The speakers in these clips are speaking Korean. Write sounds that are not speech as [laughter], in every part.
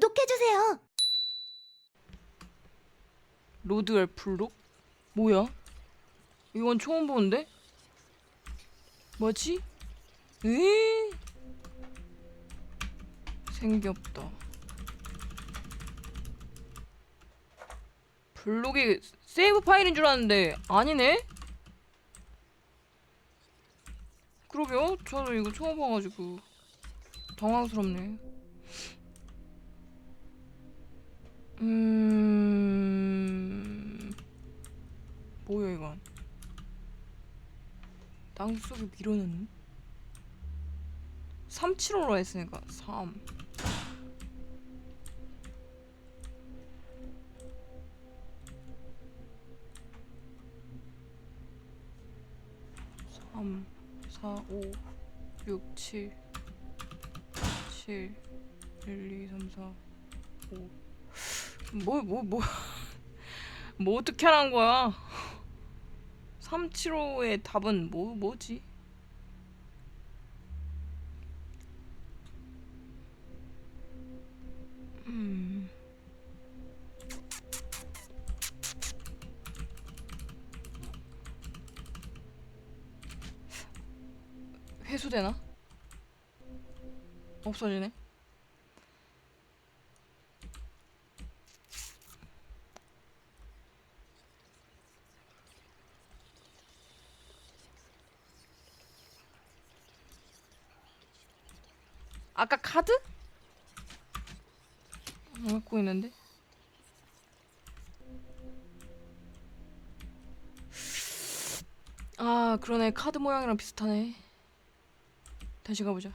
구독해주세요. 로드 엘플록? 뭐야? 이건 처음 보는데? 뭐지? 에이? 생겼다. 블록이 세이브 파일인 줄 알았는데 아니네? 그러게요. 저도 이거 처음 봐가지고 당황스럽네. 음... 뭐야 이건? 땅속에 밀어넣는? 375로 했으니까 3 3 4 5 6 7 7 1 2 3 4 5 뭐, 뭐, 뭐, 뭐 어떻게 하는 거야? 375의 답은 뭐, 뭐지? 음. 회수되나? 없어지네. 아까 카드? 안 갖고 있는데? 아 그러네 카드 모양이랑 비슷하네 다시 가보자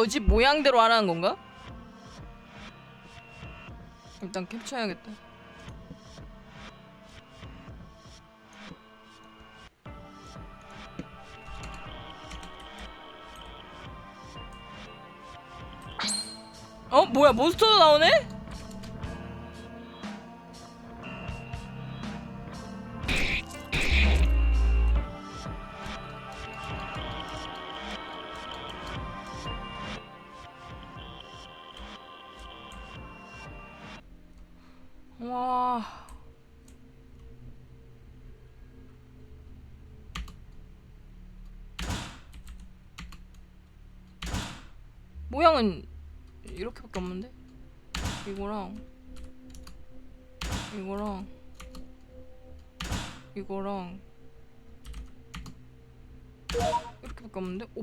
뭐지 모양대로 하라는 건가? 일단 캡처해야겠다 어 뭐야 몬스터도 나오네?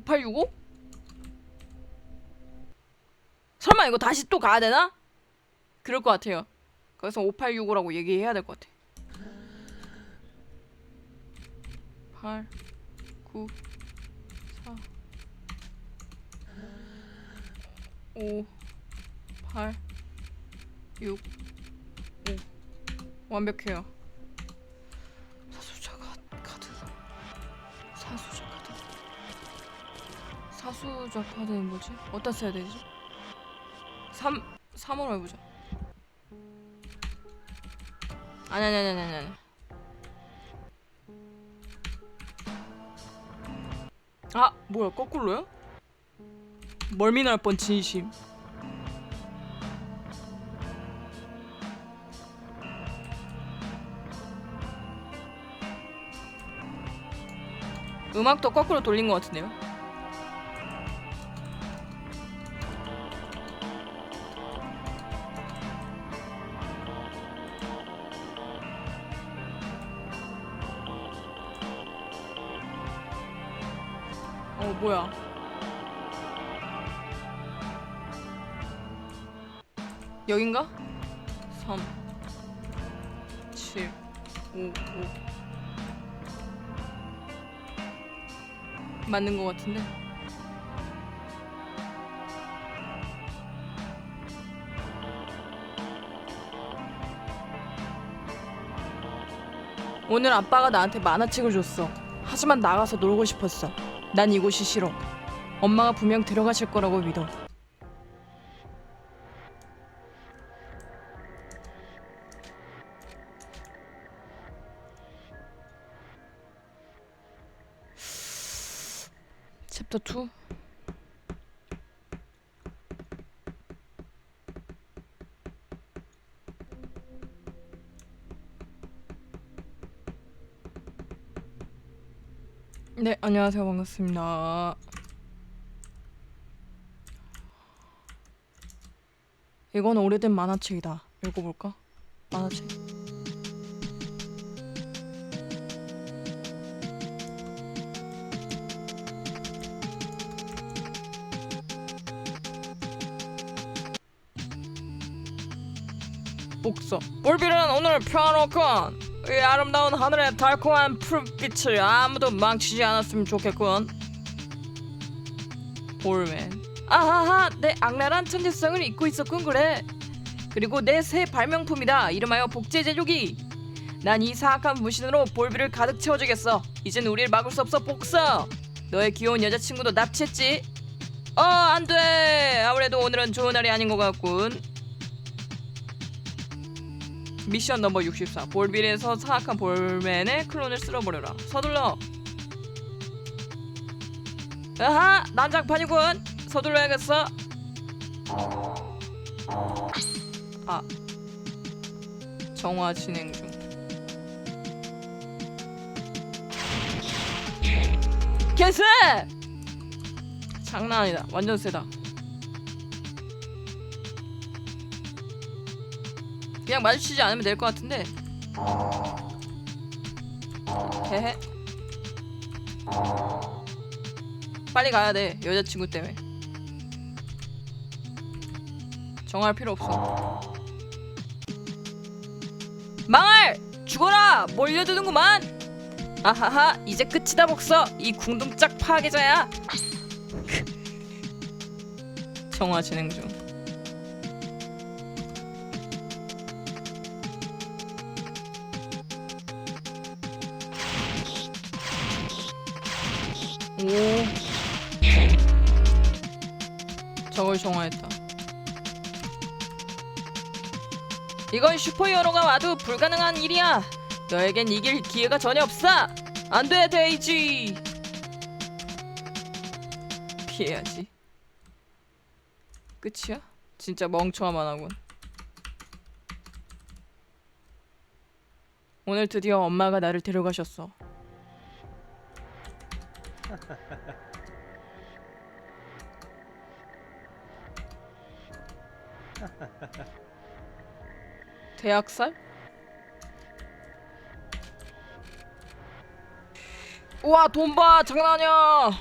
6865? 설마 이거 다시 또 가야 되나? 그럴 것 같아요. 그래서 5865라고 얘기해야 될 것 같아. 8 9 4 5 8 6 5 완벽해요. 사수자 카드는 뭐지? 어디다 써야 되지? 3 3으로 해보자. 아니 아니 아니 아니 아니. 아 뭐야 거꾸로야? 멀미 날 뻔 진심. 음악도 거꾸로 돌린 것 같은데요? 뭐야? 여긴가? 3 7 5 5 맞는 것 같은데? 오늘 아빠가 나한테 만화책을 줬어. 하지만 나가서 놀고 싶었어. 난 이곳이 싫어. 엄마가 분명 들어가실 거라고 믿어. 챕터 2 네, 안녕하세요. 반갑습니다. 이건 오래된 만화책이다. 읽어볼까? 만화책. 복서. 볼빌은 오늘 평화롭군. 이 아름다운 하늘의 달콤한 푸른빛을 아무도 망치지 않았으면 좋겠군. 볼맨. 아하하, 내 악랄한 천재성을 잊고 있었군 그래. 그리고 내 새 발명품이다. 이름하여 복제 제조기. 난 이 사악한 무신으로 볼비를 가득 채워주겠어. 이젠 우리를 막을 수 없어 복서. 너의 귀여운 여자친구도 납치했지? 어, 안 돼. 아무래도 오늘은 좋은 날이 아닌 것 같군. 미션 넘버 64 볼빌에서 사악한 볼맨의 클론을 쓸어버려라. 서둘러. 아하 난장판이군. 서둘러야겠어. 아. 정화 진행 중. 개쎄 장난 아니다. 완전 세다 그냥 마주치지 않으면 될 것 같은데. 헤헤. 빨리 가야 돼 여자친구 때문에. 정할 필요 없어. 망할! 죽어라! 몰려드는구만! 아하하 이제 끝이다 복서 이 궁둥짝 파괴자야 [laughs] 정화 진행 중 걸 정화했다. 이건 슈퍼히어로가 와도 불가능한 일이야. 너에겐 이길 기회가 전혀 없어. 안 돼, 데이지. 피해야지. 끝이야? 진짜 멍청하만 하군. 오늘 드디어 엄마가 나를 데려가셨어. [laughs] [laughs] 대학살? 우와 돈 봐 장난 아니야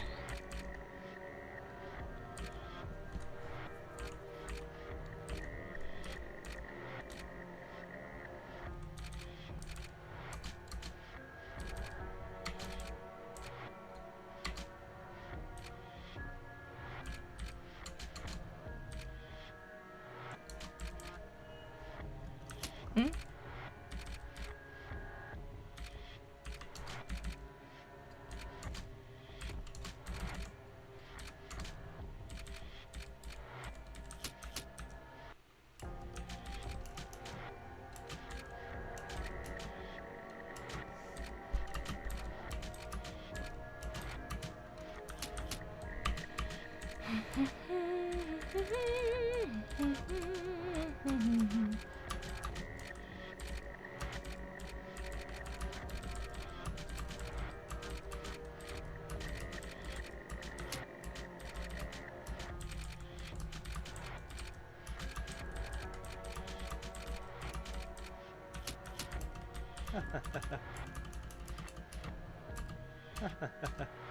Ha ha ha ha.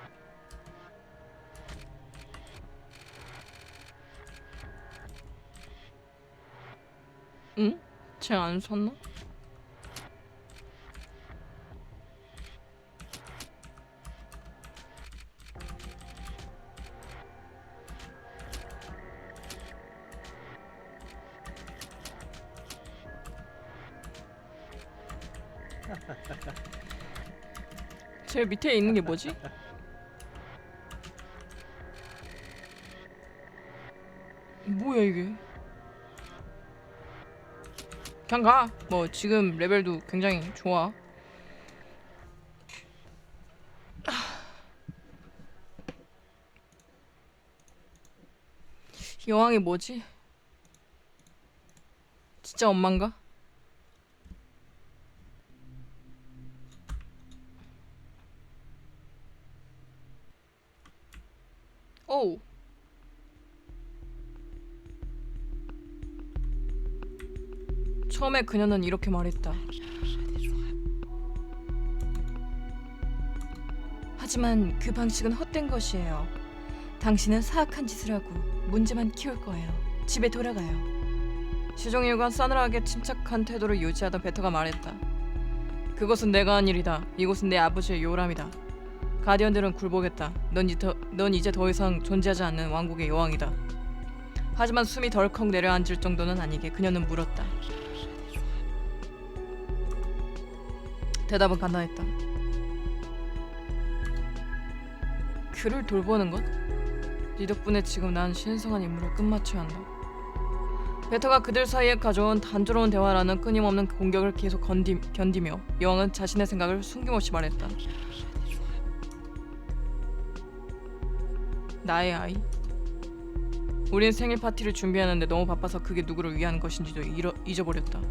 쟤안 샀나? [laughs] 제일 밑에 있는 게 뭐지? 그냥 가. 뭐 지금 레벨도 굉장히 좋아. 여왕이 뭐지? 진짜 엄만가? 오. 처음에 그녀는 이렇게 말했다. 하지만 그 방식은 헛된 것이에요. 당신은 사악한 짓을 하고 문제만 키울 거예요. 집에 돌아가요. 시종일관 싸늘하게 침착한 태도를 유지하던 베터가 말했다. 그것은 내가 한 일이다. 이곳은 내 아버지의 요람이다. 가디언들은 굴복했다. 넌, 이 더, 넌 이제 더 이상 존재하지 않는 왕국의 여왕이다. 하지만 숨이 덜컥 내려앉을 정도는 아니게 그녀는 물었다. 대답은 간단했다. 그를 돌보는 것? 네 덕분에 지금 난 신성한 임무를 끝마쳐야 한다. 베터가 그들 사이에 가져온 단조로운 대화라는 끊임없는 공격을 계속 건디, 견디며 여왕은 자신의 생각을 숨김없이 말했다. 나의 아이. 우린 생일 파티를 준비하는데 너무 바빠서 그게 누구를 위한 것인지도 잃어, 잊어버렸다.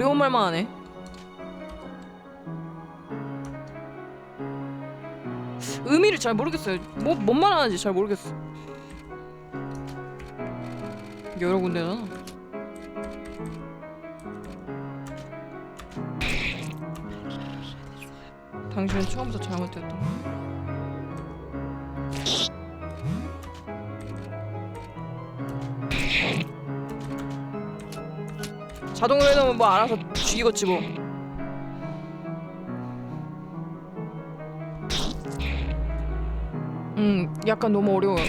어려운 말만 하네. 의미를 잘 모르겠어요. 뭐, 뭔 말 하는지 잘 모르겠어. 여러 군데잖아. 당신은 처음부터 잘못되었던 거야. 자동으로 해놓으면 뭐 알아서 죽이겠지 뭐. 음, 약간 너무 어려워요.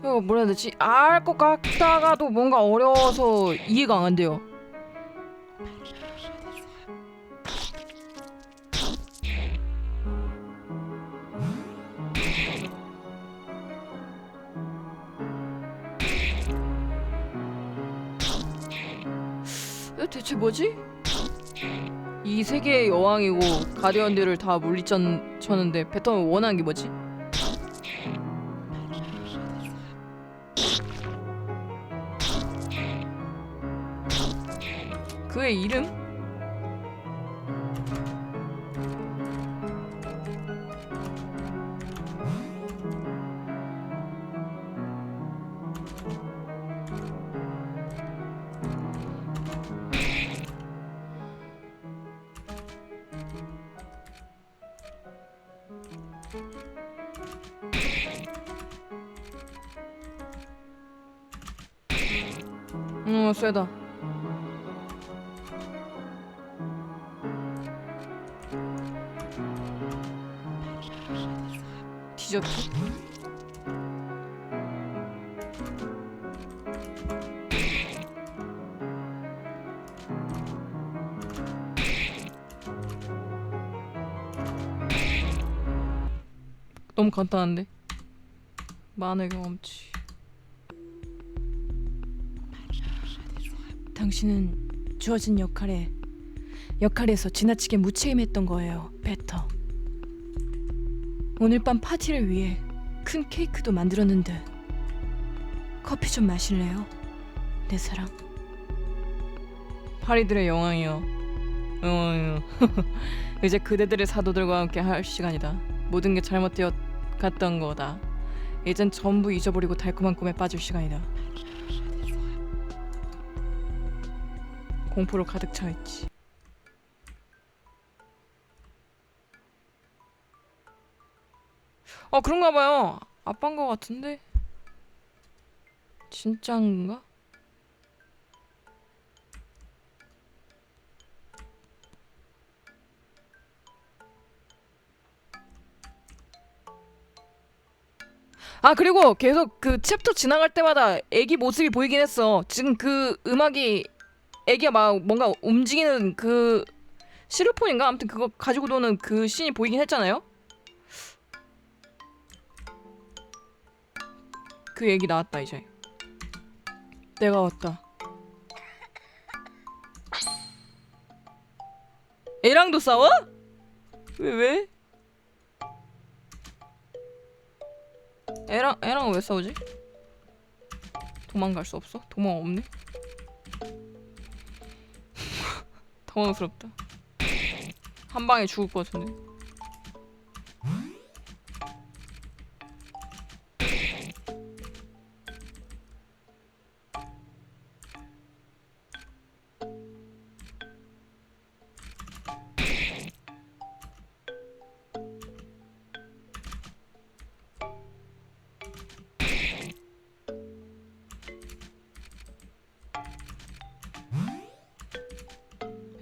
이거 뭐라 해야 되지? 알 것 같다가도 뭔가 어려워서 이해가 안 돼요. 거 대체 뭐지? 이 세계의 여왕이고 가디언들을 다 물리쳤는데 패턴을 원하는 게 뭐지? 그의 이름? 어 세다 디저트? 너무 간단한데? 마늘 경험치 당신은 주어진 역할에 역할에서 지나치게 무책임했던 거예요, 베터. 오늘 밤 파티를 위해 큰 케이크도 만들었는데 커피 좀 마실래요? 내 사랑. 파리들의 여왕이여. 어, [laughs] 이제 그대들의 사도들과 함께 할 시간이다. 모든 게 잘못되어 갔던 거다. 이젠 전부 잊어버리고 달콤한 꿈에 빠질 시간이다. 공포로 가득 차 있지. 어 그런가 봐요. 아빠인 것 같은데. 진짠가? 아 그리고 계속 그 챕터 지나갈 때마다 애기 모습이 보이긴 했어. 지금 그 음악이 애기가 막 뭔가 움직이는 그 시르폰인가 아무튼 그거 가지고 노는 그 씬이 보이긴 했잖아요. 그 얘기 나왔다 이제. 내가 왔다. 애랑도 싸워? 왜 왜? 애랑 애랑은 왜 싸우지? 도망갈 수 없어? 도망 없네. 당황스럽다. 한 방에 죽을 것 같은데.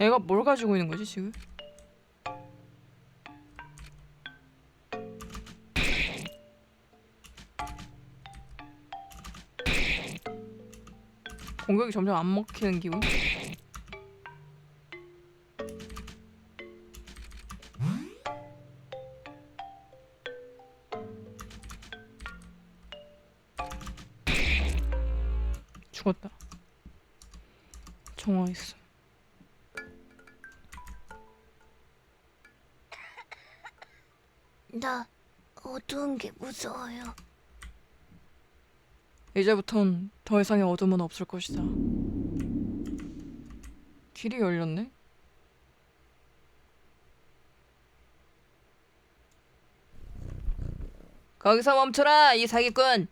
애가 뭘 가지고 있는 거지 지금? 공격이 점점 안 먹히는 기분? 무서워요. 이제부턴 더 이상의 어둠은 없을 것이다. 길이 열렸네? 거기서 멈춰라, 이 사기꾼!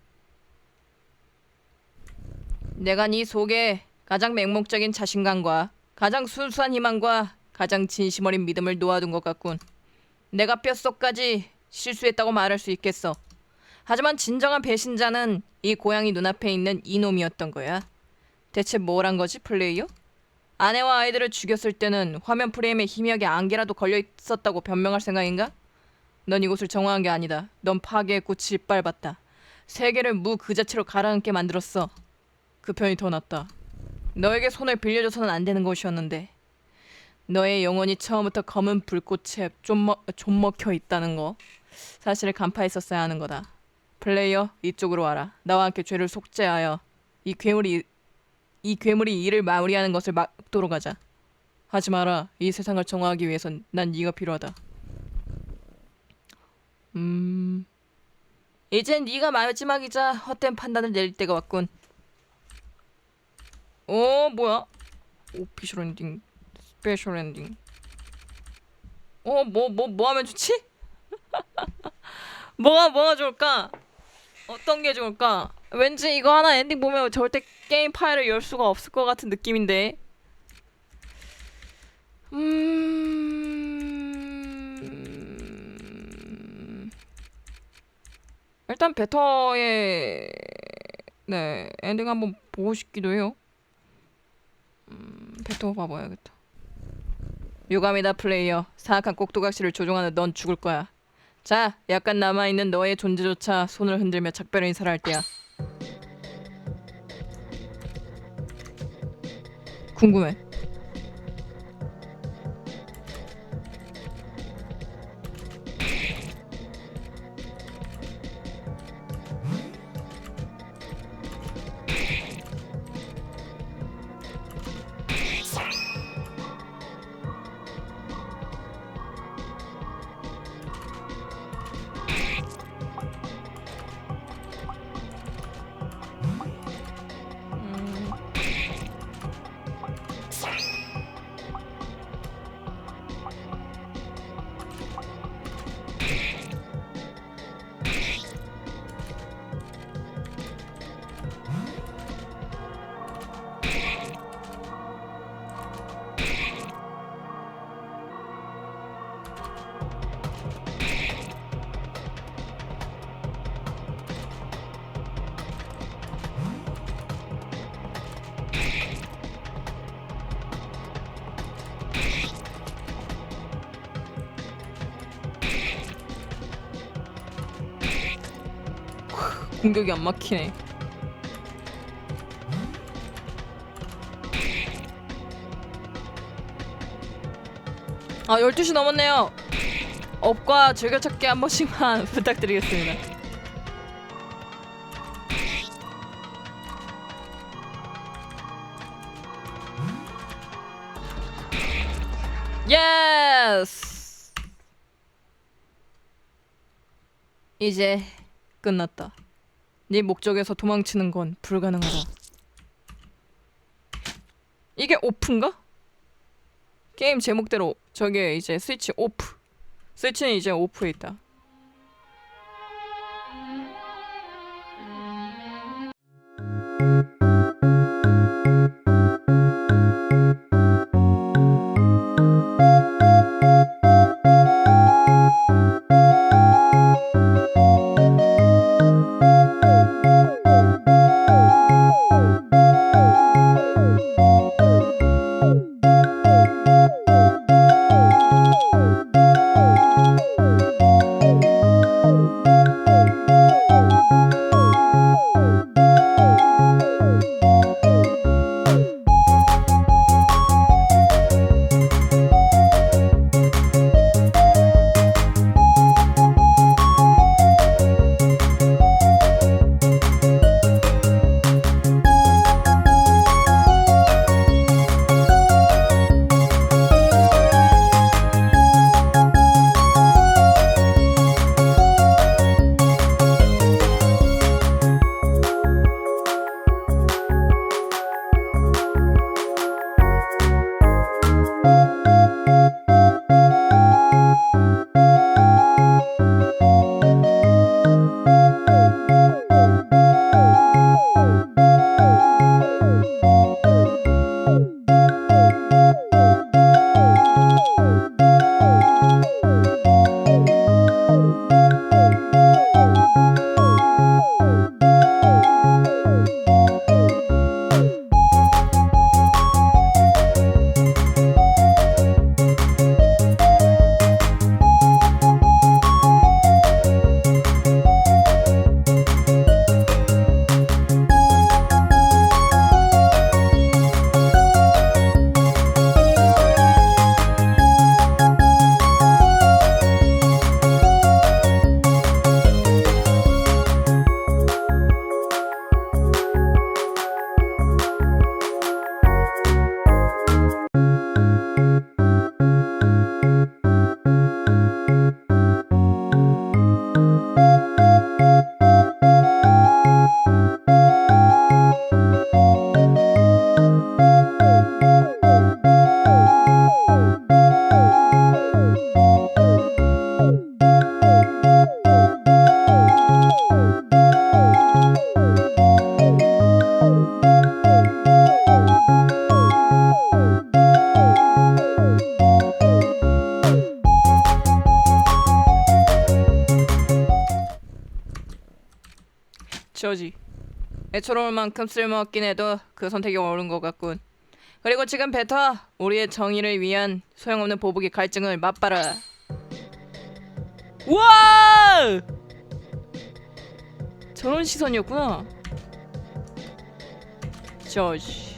내가 네 속에 가장 맹목적인 자신감과 가장 순수한 희망과 가장 진심 어린 믿음을 놓아둔 것 같군. 내가 뼛속까지 실수했다고 말할 수 있겠어. 하지만 진정한 배신자는 이 고양이 눈앞에 있는 이놈이었던 거야. 대체 뭘 한 거지, 플레이어? 아내와 아이들을 죽였을 때는 화면 프레임에 희미하게 안개라도 걸려 있었다고 변명할 생각인가? 넌 이곳을 정화한 게 아니다. 넌 파괴의 꽃이 밟았다. 세계를 무 그 자체로 가라앉게 만들었어. 그 편이 더 낫다. 너에게 손을 빌려줘서는 안 되는 것이었는데 너의 영혼이 처음부터 검은 불꽃에 좀먹 좀먹혀 있다는 거 사실을 간파했었어야 하는 거다. 플레이어 이쪽으로 와라. 나와 함께 죄를 속죄하여 이 괴물이 이 괴물이 일을 마무리하는 것을 막도록 하자. 하지 마라. 이 세상을 정화하기 위해선 난 네가 필요하다. 음. 이젠 네가 마지막이자 헛된 판단을 내릴 때가 왔군. 어 뭐야? 오피셜 엔딩, 스페셜 엔딩. 어뭐 뭐뭐 하면 좋지? [laughs] 뭐가 뭐가 좋을까? 어떤 게 좋을까? 왠지 이거 하나 엔딩 보면 절대 게임 파일을 열 수가 없을 것 같은 느낌인데. 음... 일단 베터의 네 엔딩 한번 보고 싶기도 해요. 음, 베터 봐봐야겠다. 유감이다 플레이어. 사악한 꼭두각시를 조종하는 넌 죽을 거야. 자, 약간 남아있는 너의 존재조차 손을 흔들며 작별 인사를 할 때야. 궁금해. 공격이 안 막히네. 아 12시 넘었네요. 업과 즐겨찾기 한 번씩만 [laughs] 부탁드리겠습니다. 예스! 이제 끝났다. 네 목적에서 도망치는 건 불가능하다. 이게 오프인가? 게임 제목대로 저게 이제 스위치 오프. 스위치는 이제 오프에 있다. 애처로울 만큼 쓸모없긴 해도 그 선택이 옳은 것 같군. 그리고 지금 베타 우리의 정의를 위한 소용없는 보복의 갈증을 맛봐라. 와! 저런 시선이었구나. 저지.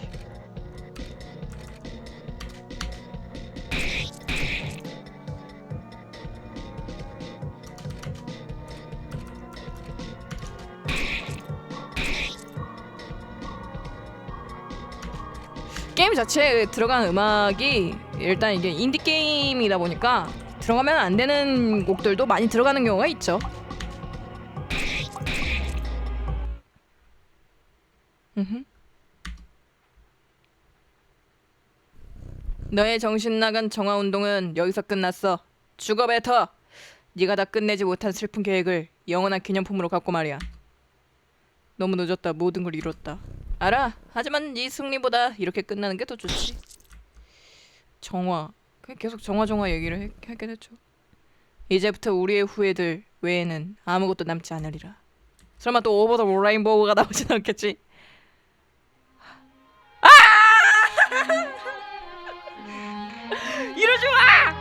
게임 자체에 들어간 음악이 일단 이게 인디 게임이다 보니까 들어가면 안 되는 곡들도 많이 들어가는 경우가 있죠. 너의 정신 나간 정화 운동은 여기서 끝났어. 죽어 뱉어. 네가 다 끝내지 못한 슬픈 계획을 영원한 기념품으로 갖고 말이야. 너무 늦었다. 모든 걸 잃었다. 알아. 하지만 네 승리보다 이렇게 끝나는 게 더 좋지. 정화. 계속 정화 정화 얘기를 해, 하게 됐죠. 이제부터 우리의 후예들 외에는 아무것도 남지 않으리라. 설마 또 오버 더 레인보우가 나오진 않겠지? 아! [laughs] 이러지 마!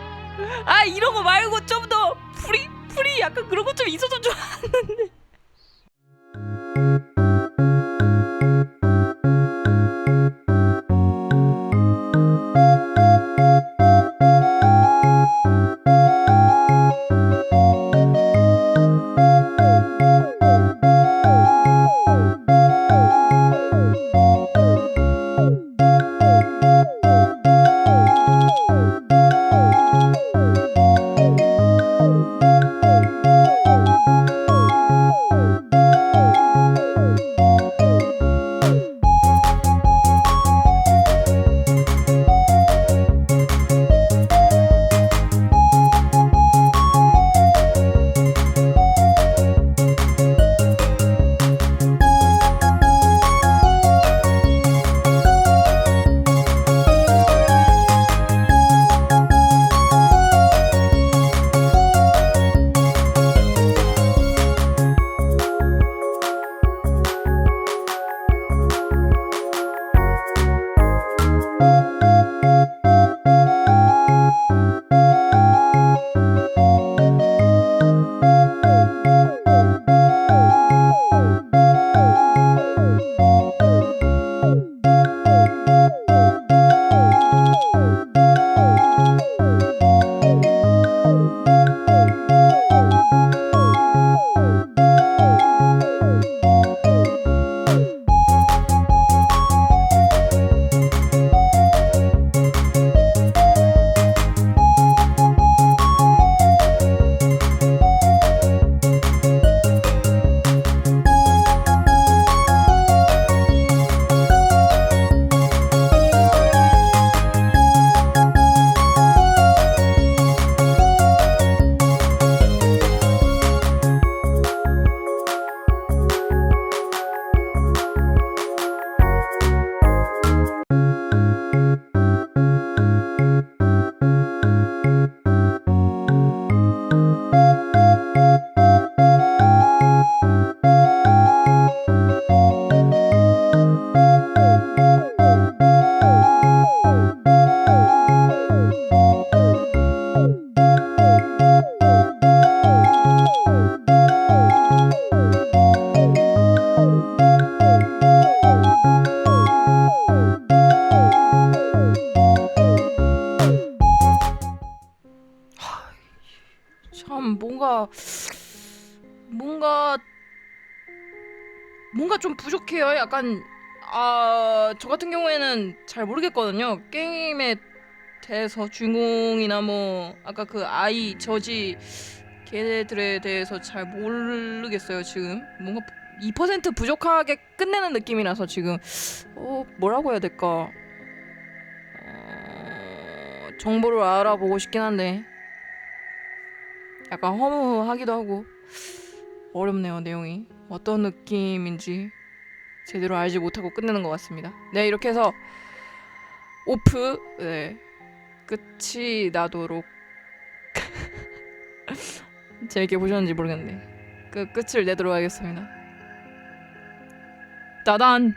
아 이런 거 말고 좀 더 프리 프리 약간 그런 거좀 있었으면 좋았는데. 뭐랄까 뭔가 뭔가 좀 부족해요. 약간 아 저 같은 경우에는 잘 모르겠거든요. 게임에 대해서 주인공이나 뭐 아까 그 아이 저지 걔네들에 대해서 잘 모르겠어요 지금 뭔가 2% 부족하게 끝내는 느낌이라서 지금 어 뭐라고 해야 될까 어, 정보를 알아보고 싶긴 한데 약간 허무하기도 하고 어렵네요 내용이. 어떤 느낌인지 제대로 알지 못하고 끝내는 것 같습니다. 네 이렇게 해서 오프 네 끝이 나도록 [laughs] 재밌게 보셨는지 모르겠네. 그 끝을 내도록 하겠습니다. 따단